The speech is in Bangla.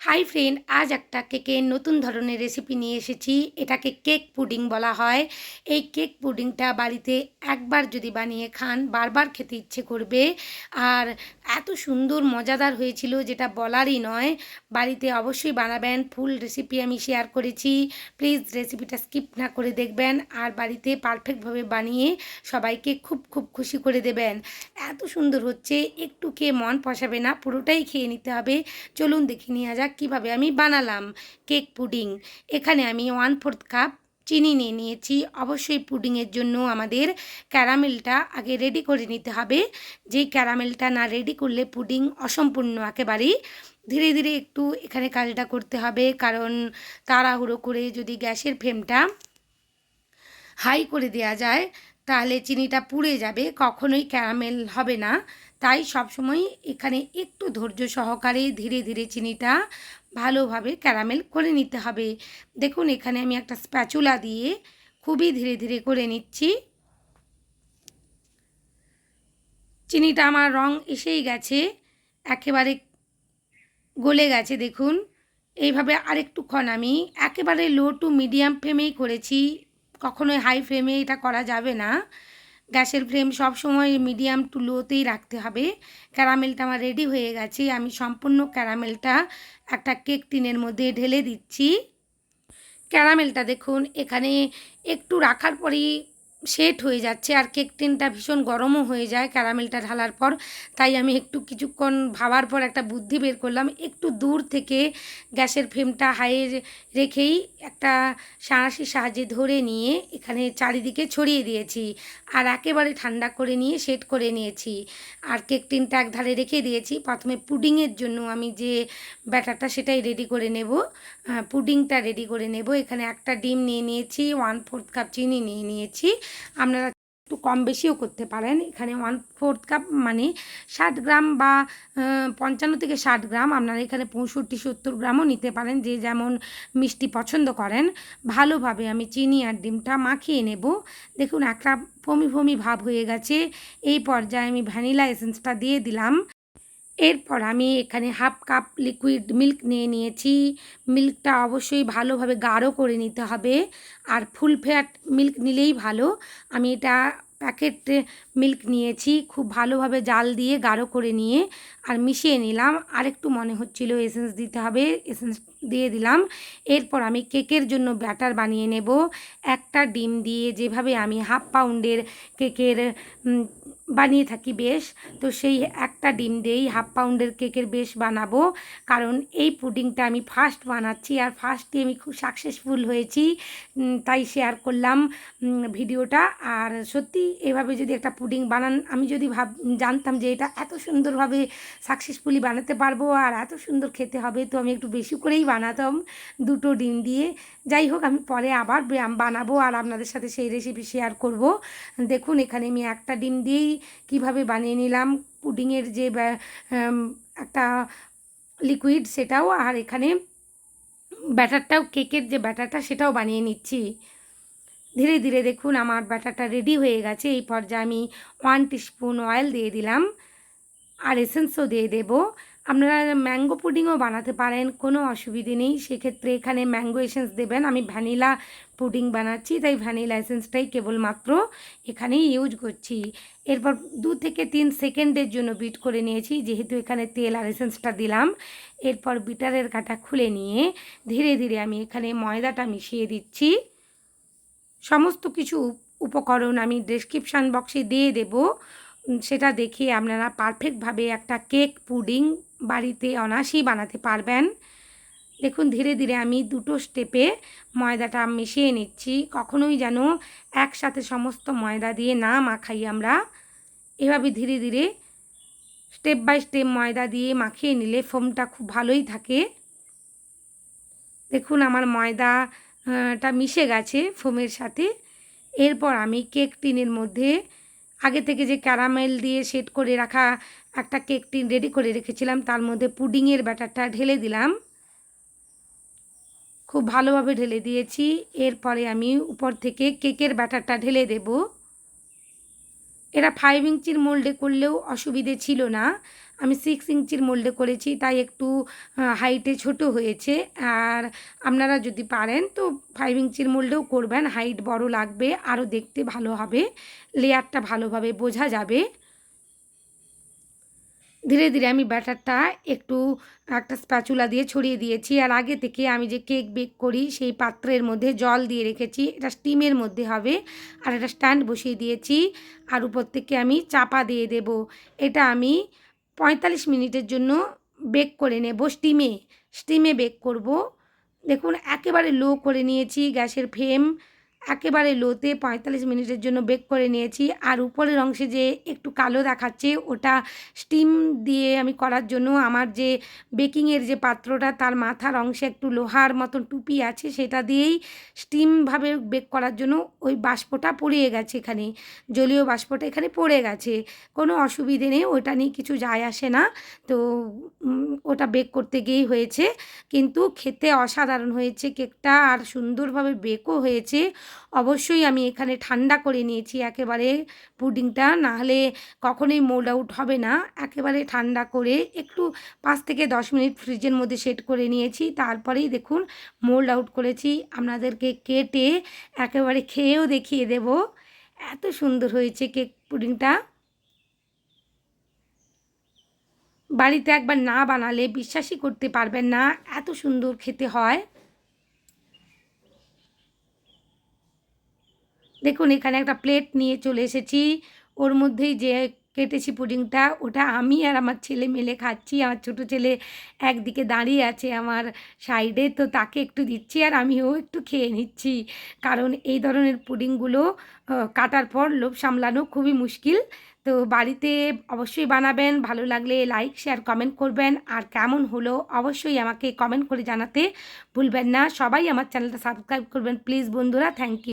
হাই ফ্রেন্ড, আজ একটা কেকের নতুন ধরনের রেসিপি নিয়ে এসেছি। এটাকে কেক পুডিং বলা হয়। এই কেক পুডিংটা বাড়িতে একবার যদি বানিয়ে খান, বারবার খেতে ইচ্ছে করবে। আর এত সুন্দর, মজাদার হয়েছিল যেটা বলারই নয়। বাড়িতে অবশ্যই বানাবেন। ফুল রেসিপি আমি শেয়ার করেছি। প্লিজ রেসিপিটা স্কিপ না করে দেখবেন। আর বাড়িতে পারফেক্টভাবে বানিয়ে সবাইকে খুব খুব খুশি করে দেবেন। এত সুন্দর হচ্ছে। একটু খেয়ে মন পশাবে না। পুরোটাই খেয়ে নিতে হবে। চলুন দেখে নেওয়া যাক কীভাবে আমি বানালাম। Cake pudding. এখানে আমি ওয়ান ফোর্থ কাপ চিনি নিয়ে নিয়েছি। অবশ্যই পুডিংয়ের জন্য আমাদের ক্যারামেলটা আগে রেডি করে নিতে হবে। যেই ক্যারামেলটা না রেডি করলে পুডিং অসম্পূর্ণ একেবারেই। ধীরে ধীরে একটু এখানে কাজটা করতে হবে। কারণ তাড়াহুড়ো করে যদি গ্যাসের ফ্লেমটা হাই করে দেওয়া যায় তাহলে চিনিটা পুড়ে যাবে, কখনোই ক্যারামেল হবে না। তাই সবসময় এখানে একটু ধৈর্য সহকারে ধীরে ধীরে চিনিটা ভালোভাবে ক্যারামেল করে নিতে হবে। দেখুন, এখানে আমি একটা স্প্যাচুলা দিয়ে খুবই ধীরে ধীরে করে নিচ্ছি। চিনিটা আমার রং এসেই গেছে, একেবারে গলে গেছে, দেখুন। এইভাবে আরেকটুক্ষণ আমি একেবারে লো টু মিডিয়াম ফ্লেমেই করেছি। কখনোই হাই ফ্লেমে এটা করা যাবে না। গ্যাসের ফ্লেম সব সময় মিডিয়াম টু লোতেই রাখতে হবে। ক্যারামেলটা আমার রেডি হয়ে গেছে। আমি সম্পূর্ণ ক্যারামেলটা একটা কেক টিনের মধ্যে ঢেলে দিচ্ছি। ক্যারামেলটা দেখুন, এখানে একটু রাখার পরেই সেট হয়ে যাচ্ছে আর কেক টিনটা ভীষণ গরমও হয়ে যায় ক্যারামেলটা ঢালার পর। তাই আমি একটু কিছুক্ষণ ভাবার পর একটা বুদ্ধি বের করলাম। একটু দূর থেকে গ্যাসের ফ্লেমটা হাইয়ে রেখেই একটা সাঁড়াশির সাহায্যে ধরে নিয়ে এখানে চারিদিকে ছড়িয়ে দিয়েছি আর একেবারে ঠান্ডা করে নিয়ে সেট করে নিয়েছি। আর কেক টিনটা এক ধারে রেখে দিয়েছি। প্রথমে পুডিংয়ের জন্য আমি যে ব্যাটারটা সেটাই রেডি করে নেব। পুডিংটা রেডি করে নেব। এখানে একটা ডিম নিয়ে নিয়েছি, ওয়ান ফোর্থ কাপ চিনি নিয়ে নিয়েছি। আপনারা একটু কম বেশিও করতে পারেন। এখানে ওয়ান ফোর্থ কাপ মানে ষাট গ্রাম বা পঞ্চান্ন থেকে ষাট গ্রাম আপনারা এখানে পঁয়ষট্টি, সত্তর গ্রামও নিতে পারেন যে যেমন মিষ্টি পছন্দ করেন। ভালোভাবে আমি চিনি আর ডিমটা মাখিয়ে নেব। দেখুন, একটা ফমি ফমি ভাব হয়ে গেছে। এই পর্যায়ে আমি ভ্যানিলা এসেন্সটা দিয়ে দিলাম। এরপর আমি এখানে হাফ কাপ লিকুইড মিল্ক নিয়ে নিয়েছি। মিল্কটা অবশ্যই ভালোভাবে গাঢ় করে নিতে হবে। আর ফুল ফ্যাট মিল্ক নিলেই ভালো। আমি এটা প্যাকেট মিল্ক নিয়েছি, খুব ভালোভাবে জাল দিয়ে গাঢ় করে নিয়ে। আর মিশিয়ে নিলাম। আরেকটু মনে হচ্ছিল এসেন্স দিতে হবে এসেন্স দিয়ে দিলাম। এরপর আমি কেকের জন্য ব্যাটার বানিয়ে নেব। একটা ডিম দিয়ে যেভাবে আমি হাফ পাউন্ডের কেকের বানিয়ে থাকি বেশ। তো সেই একটা ডিম দিয়েই হাফ পাউন্ডের কেকের বেশ বানাবো। কারণ এই পুডিংটা আমি ফার্স্ট বানাচ্ছি আর ফার্স্টে আমি খুব সাকসেসফুল হয়েছি। তাই শেয়ার করলাম ভিডিওটা। আর সত্যি এভাবে যদি একটা পুডিং বানান, আমি যদি ভাব, জানতাম যে এটা এত সুন্দরভাবে সাকসেসফুলি বানাতে পারব আর এত সুন্দর খেতে হবে, তো আমি একটু বেশি করেই বানাতাম দুটো ডিম দিয়ে। যাই হোক, আমি পরে আবার বানাবো আর আপনাদের সাথে সেই রেসিপি শেয়ার করব। দেখুন, এখানে আমি একটা ডিম দিয়েই কীভাবে বানিয়ে নিলাম, পুডিংয়ের যে একটা লিকুইড সেটাও, আর এখানে ব্যাটারটাও, কেকের যে ব্যাটারটা সেটাও বানিয়ে নিচ্ছি। ধীরে ধীরে দেখুন আমার ব্যাটারটা রেডি হয়ে গেছে। এই পর্যায়ে আমি ওয়ান টিস্পুন অয়েল দিয়ে দিলাম, আর এসেন্সও দিয়ে দেবো। আপনারা ম্যাঙ্গো পুডিংও বানাতে পারেন, কোনো অসুবিধে নেই। সেক্ষেত্রে এখানে ম্যাঙ্গো এসেন্স দেবেন। আমি ভ্যানিলা পুডিং বানাচ্ছি, তাই ভ্যানিলা এসেন্সটাই কেবলমাত্র এখানেই ইউজ করছি। এরপর দু থেকে তিন সেকেন্ডের জন্য বিট করে নিয়েছি, যেহেতু এখানে তেল আর এসেন্সটা দিলাম। এরপর বিটারের কাটা খুলে নিয়ে ধীরে ধীরে আমি এখানে ময়দাটা মিশিয়ে দিচ্ছি। সমস্ত কিছু উপকরণ আমি ডেসক্রিপশান বক্সে দিয়ে দেব। সেটা দেখে আপনারা পারফেক্টভাবে একটা কেক পুডিং বাড়িতে অনায়াসেই বানাতে পারবেন। দেখুন, ধীরে ধীরে আমি দুটো স্টেপে ময়দাটা মিশিয়ে নিচ্ছি। কখনোই যেন একসাথে সমস্ত ময়দা দিয়ে না মাখাই আমরা। এভাবে ধীরে ধীরে স্টেপ বাই স্টেপ ময়দা দিয়ে মাখিয়ে নিলে ফোমটা খুব ভালোই থাকে। দেখুন, আমার ময়দাটা মিশে গেছে ফোমের সাথে। এরপর আমি কেক টিনের মধ্যে আগে থেকে যে ক্যারামেল দিয়ে সেট করে রাখা একটা কেকটি রেডি করে রেখেছিলাম, তার মধ্যে পুডিংয়ের ব্যাটারটা ঢেলে দিলাম। খুব ভালোভাবে ঢেলে দিয়েছি। এরপরে আমি উপর থেকে কেকের ব্যাটারটা ঢেলে দেব। এরা ফাইভ ইঞ্চির মোল্ডে করলেও অসুবিধে ছিল না। আমি সিক্স ইঞ্চির মোল্ডে করেছি, তাই একটু হাইটে ছোট হয়েছে। আর আপনারা যদি পারেন, তো ফাইভ ইঞ্চির মোল্ডেও করবেন হাইট বড় লাগবে আরও দেখতে ভালো হবে লেয়ারটা ভালোভাবে বোঝা যাবে। ধীরে ধীরে আমি ব্যাটারটা একটু, একটা স্প্যাচুলা দিয়ে ছড়িয়ে দিয়েছি, আর আগে থেকে আমি যে কেক বেক করি, সেই পাত্রের মধ্যে জল দিয়ে রেখেছি, এটা স্টিমের মধ্যে হবে, আর এটা স্ট্যান্ড বসিয়ে দিয়েছি, আর উপর থেকে আমি চাপা দিয়ে দেব। এটা আমি পঁয়তাল্লিশ মিনিটের জন্য বেক করে নেব স্টিমে স্টিমে বেক করব। দেখুন, একেবারে লো করে নিয়েছি গ্যাসের ফ্লেম একেবারে লোতে পঁয়তাল্লিশ মিনিটের জন্য বেক করে নিয়েছি। আর উপরের অংশে যে একটু কালো দেখাচ্ছে, ওটা স্টিম দিয়ে আমি করার জন্য আমার যে বেকিংয়ের যে পাত্রটা, তার মাথার অংশে একটু লোহার মতন টুপি আছে, সেটা দিয়েই স্টিমভাবে বেক করার জন্য ওই বাষ্পটা পড়িয়ে গেছে এখানে। জলীয় বাষ্পটা এখানে পড়ে গেছে। কোনো অসুবিধে নেই, ওটা নিয়ে কিছু যায় আসে না। তো ওটা বেক করতে গিয়েই হয়েছে। কিন্তু খেতে অসাধারণ হয়েছে। কেকটা আর সুন্দরভাবে বেকও হয়েছে। অবশ্যই আমি এখানে ঠান্ডা করে নিয়েছি, একেবারে পুডিংটা। নাহলে কখনোই মোল্ড আউট হবে না। একেবারে ঠান্ডা করে একটু পাঁচ থেকে দশ মিনিট ফ্রিজের মধ্যে সেট করে নিয়েছি। তারপরেই দেখুন, মোল্ড আউট করেছি। আপনাদেরকে কেটে একেবারে খেয়েও দেখিয়ে দেব। এত সুন্দর হয়েছে কেক পুডিংটা। বাড়িতে একবার না বানালে বিশ্বাসই করতে পারবেন না, এত সুন্দর খেতে হয়। দেখুন, এখানে একটা প্লেট নিয়ে চলে এসেছি। ওর মধ্যেই যে কেটেছি পুডিংটা, ওটা আমি আর আমার ছেলে মেলে খাচ্ছি। আমার ছোটো ছেলে একদিকে দাঁড়িয়ে আছে আমার সাইডে, তো তাকে একটু দিচ্ছি আর আমিও একটু খেয়ে নিচ্ছি। কারণ এই ধরনের পুডিংগুলো কাটার পর লোভ সামলানো খুবই মুশকিল। তো বাড়িতে অবশ্যই বানাবেন, ভালো লাগলে লাইক শেয়ার কমেন্ট করবেন। আর কেমন হলো অবশ্যই আমাকে কমেন্ট করে জানাতে ভুলবেন না। সবাই আমার চ্যানেলটা সাবস্ক্রাইব করবেন প্লিজ বন্ধুরা থ্যাংক ইউ